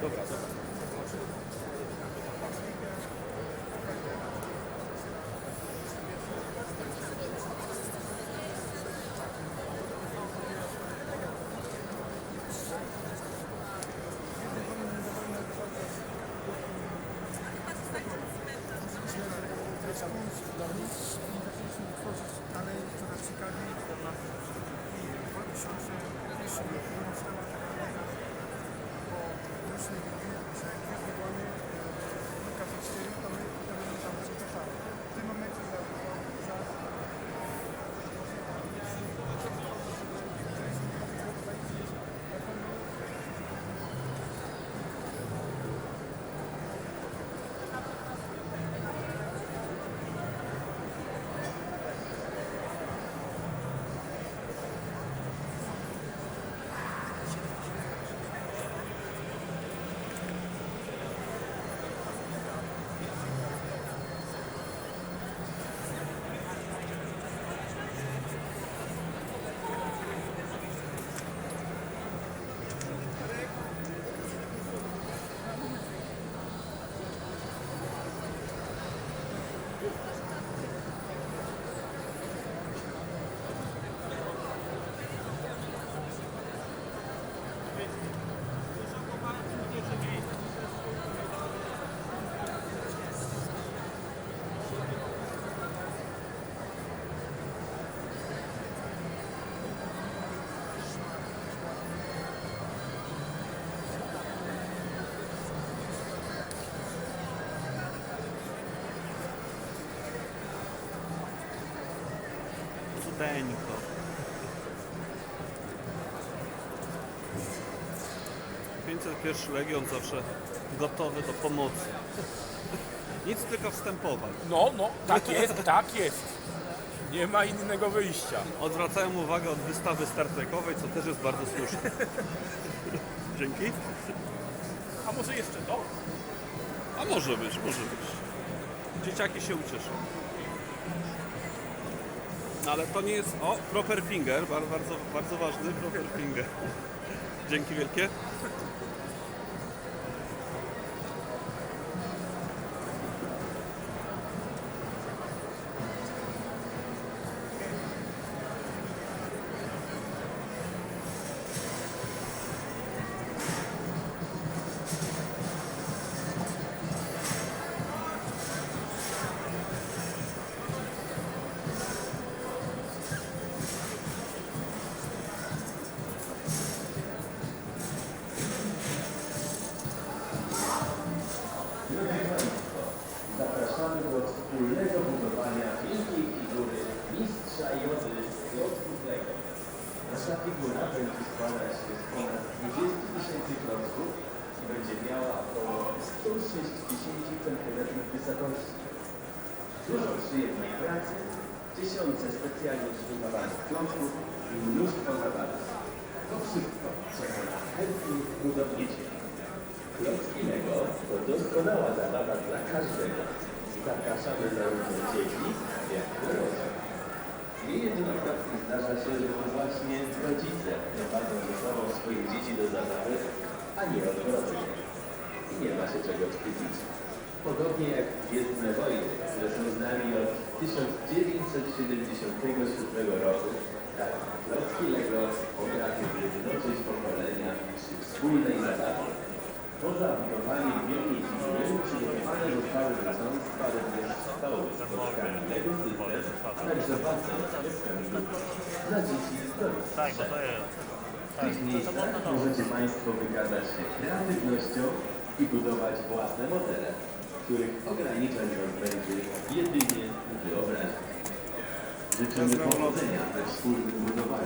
Dobra, dobra. Ale coraz ciekawiej i w 2000 roku Thank you. Cudeńko. pierwszy Legion zawsze gotowy do pomocy. Nic tylko wstępować. No, no, tak jest, tak jest. Nie ma innego wyjścia. Odwracają uwagę od wystawy Star Trekowej, co też jest bardzo słuszne. Dzięki. A może jeszcze to? A może być, może być. Dzieciaki się ucieszą. No, Ale to nie jest. O, proper finger, bardzo, bardzo, ważny proper finger. Dzięki wielkie. Nasza figura będzie składać się z ponad 20 tysięcy klocków i będzie miała około 160 cm wysokości. Dużo przyjemnej pracy, tysiące specjalnie przygotowanych klocków i mnóstwo zabawy. To wszystko czeka na chętnych budowniczych. Klocki Lego to doskonała zabawa dla każdego. Zapraszamy zarówno dzieci, nie odwrotnie. I nie ma się czego wstydzić. Podobnie jak Gwiezdne Wojny, które są z nami od 1977 roku, tak klocki Lego potrafią jednoczyć pokolenia przy wspólnej zabawie. Poza budowaniem wielkiej figury przygotowane zostały wrzątwa również stoły z klockami Lego System, a także basen z Lego. Dla dzieci i. Tak, bo to jest. Możecie Państwo wykazać się kreatywnością i budować własne modele, których ograniczać będzie jedynie wyobraźnia. Życzymy powodzenia we wspólnym budowaniu,